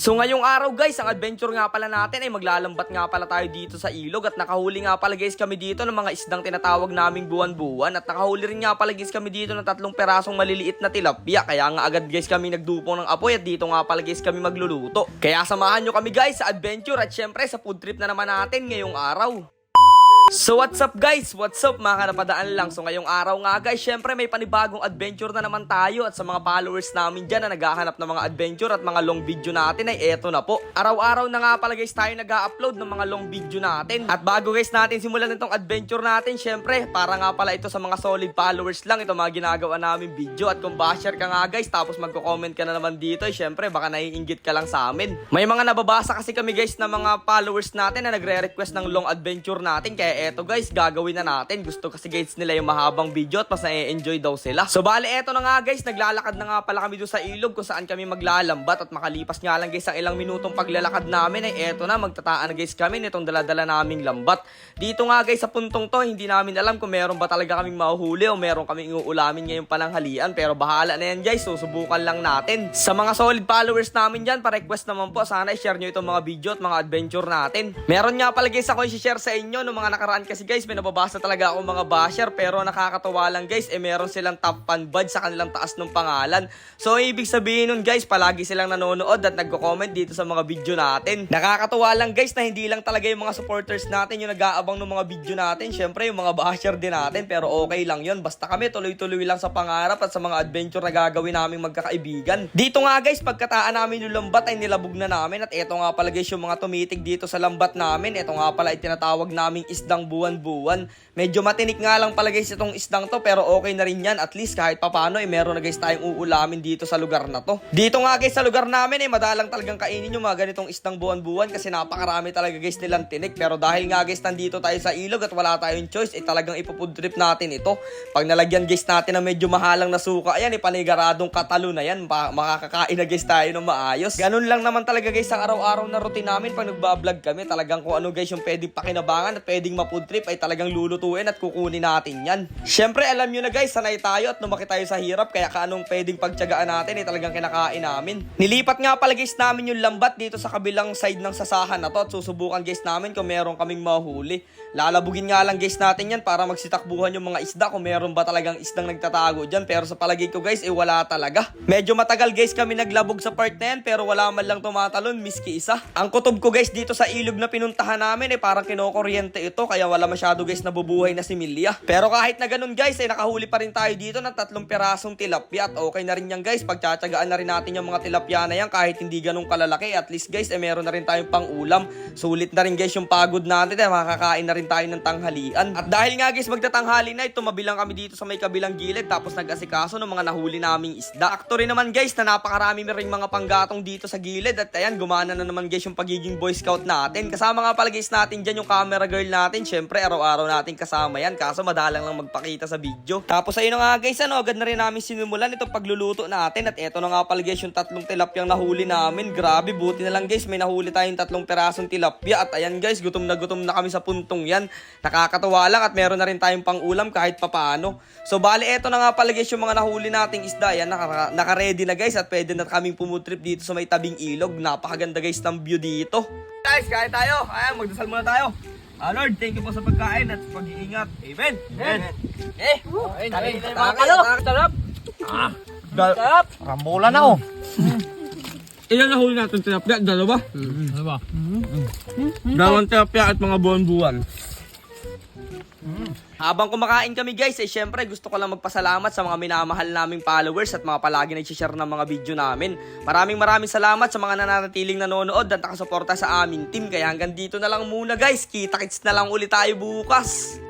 So ngayong araw guys, ang adventure nga pala natin ay maglalambat nga pala tayo dito sa ilog at nakahuli nga pala guys kami dito ng mga isdang tinatawag naming buwan-buwan at nakahuli rin nga pala guys kami dito ng tatlong perasong maliliit na tilapia kaya nga agad guys kami nagdupong ng apoy at dito nga pala guys kami magluluto. Kaya samahan nyo kami guys sa adventure at syempre sa food trip na naman natin ngayong araw. So what's up guys? What's up mga kanapadaan lang? So ngayong araw nga guys, syempre may panibagong adventure na naman tayo at sa mga followers namin dyan na naghahanap ng mga adventure at mga long video natin ay eto na po. Araw-araw na nga pala guys tayo nag-upload ng mga long video natin. At bago guys natin simulan itong adventure natin, syempre para nga pala ito sa mga solid followers lang ito mga ginagawa namin video. At kung basher ka nga guys, tapos magko-comment ka na naman dito, eh, syempre baka naiinggit ka lang sa amin. May mga nababasa kasi kami guys na mga followers natin na nagre-request ng long adventure natin kaya eto guys, gagawin na natin. Gusto kasi guys nila yung mahabang video at mas na-enjoy daw sila. So bale, eto na nga guys, naglalakad na nga pala kami doon sa ilog kung saan kami maglalambat at makalipas nga lang guys ang ilang minutong paglalakad namin ay eto na, magtataan na guys kami nitong daladala naming lambat. Dito nga guys sa puntong to, hindi namin alam kung meron ba talaga kaming mahuhuli o meron kaming uulamin ngayong pananghalian pero bahala na yan guys, susubukan lang natin. Sa mga solid followers namin dyan, pa-request naman po, sana i-share nyo itong mga video at mga adventure natin. Meron nga pala guys ako i-share sa inyo no mga nakaraan kasi guys, may nababasa talaga ako mga basher pero nakakatawa lang guys, eh meron silang top fan badge sa kanilang taas ng pangalan. So ibig sabihin nun guys, palagi silang nanonood at nagko-comment dito sa mga video natin. Nakakatawa lang guys na hindi lang talaga yung mga supporters natin yung nag-aabang ng mga video natin. Syempre yung mga basher din natin pero okay lang yun. Basta kami tuloy-tuloy lang sa pangarap at sa mga adventure na gagawin namin magkakaibigan. Dito nga guys, pagkataan namin yung lambat ay nilabog na namin at eto nga pala guys yung mga tumitig dito sa lambat namin. Eto nga pala ay tinatawag naming isdang buwan-buwan. Medyo matinik nga lang pala guys itong isdang to pero okay na rin yan. At least kahit papano ay meron na guys tayong uulamin dito sa lugar na to. Dito nga guys sa lugar namin ay madalang talagang kainin yung mga ganitong isdang buwan-buwan kasi napakarami talaga guys nilang tinik. Pero dahil nga guys nandito tayo sa ilog at wala tayong choice ay talagang ipufood trip natin ito. Pag nalagyan guys natin ng medyo mahalang na suka yan, ipanigaradong katalo na yan. Pa- makakakain na guys tayo ng maayos. Ganun lang naman talaga guys ang araw-araw na routine namin pag nagbablog kami. Talagang kung ano guys yung pwedeng pakinabangan at pwedeng ma-food trip ay talagang lulutuin at kukunin natin yan. Syempre alam nyo na guys, sanay tayo at lumaki tayo sa hirap kaya kaanong pwedeng pagtyagaan natin ay talagang kinakain namin. Nilipat nga pala guys namin yung lambat dito sa kabilang side ng sasahan na to at susubukan guys namin kung meron kaming mahuli. Lalabugin nga lang guys natin yan para magsitakbuhan yung mga isda kung meron ba talagang isdang nagtatago dyan. Pero sa palagay ko guys, eh wala talaga. Medyo matagal guys kami naglabog sa part na yan pero wala man lang tumatalon miski isa. Ang kutob ko guys dito sa ilog na pinuntahan namin eh parang kinokuryente ito kaya wala masyado guys nabubuhay na si Milya. Pero kahit na ganun guys ay nakahuli pa rin tayo dito ng tatlong pirasong tilapia at okay na rin yan guys. Pagtsatsagaan na rin natin yung mga tilapia na yan kahit hindi ganun kalalaki. At least guys eh meron na rin tayong pang ulam. Sulit na rin guys yung pagod natin eh makakain na rin tayo ng tanghalian. At dahil nga guys magtatanghali na ito mabilang kami dito sa may kabilang gilid tapos nag-asikaso ng mga nahuli naming isda. Akto rin naman guys na napakarami rin mga panggatong dito sa gilid at ayan gumana na naman guys yung pagiging boy scout natin. Kasama nga pala guys natin dyan yung camera girl natin. Syempre araw-araw natin kasama yan kaso madalang lang magpakita sa video. Tapos ayun nga guys ano agad na rin namin sinimulan itong pagluluto natin at eto na nga pala guys yung tatlong tilapyang nahuli namin. Grabe buti na lang guys may nahuli tayong tatlong perasong tilapia at ayan guys gutom na gutom na kami sa puntong yan. Nakakatawa lang at meron na rin tayong pang ulam kahit papaano. So bali eto na nga pala guys yung mga nahuli nating isda. Yan naka, naka-ready na guys at pwede na kaming pumutrip dito sa may tabing ilog. Napakaganda guys ng view dito. Guys, kain tayo. Ayan, magdasal muna tayo. Ah, Lord, thank you po sa pagkain at pag-iingat. Amen. Amen. Eh, kain, kain, kain, Sarap. Ah, sarap. Rambola na oh. Ilan nahuli natin tilapia? Dalawa? Ano ba? Dalawang tilapia at mga buwan-buwan. Habang kumakain kami guys, eh syempre gusto ko lang magpasalamat sa mga minamahal naming followers at mga palagi nag-share ng mga video namin. Maraming maraming salamat sa mga nananatiling nanonood at nakasuporta sa aming team. Kaya hanggang dito na lang muna guys. Kita-kits na lang ulit tayo bukas.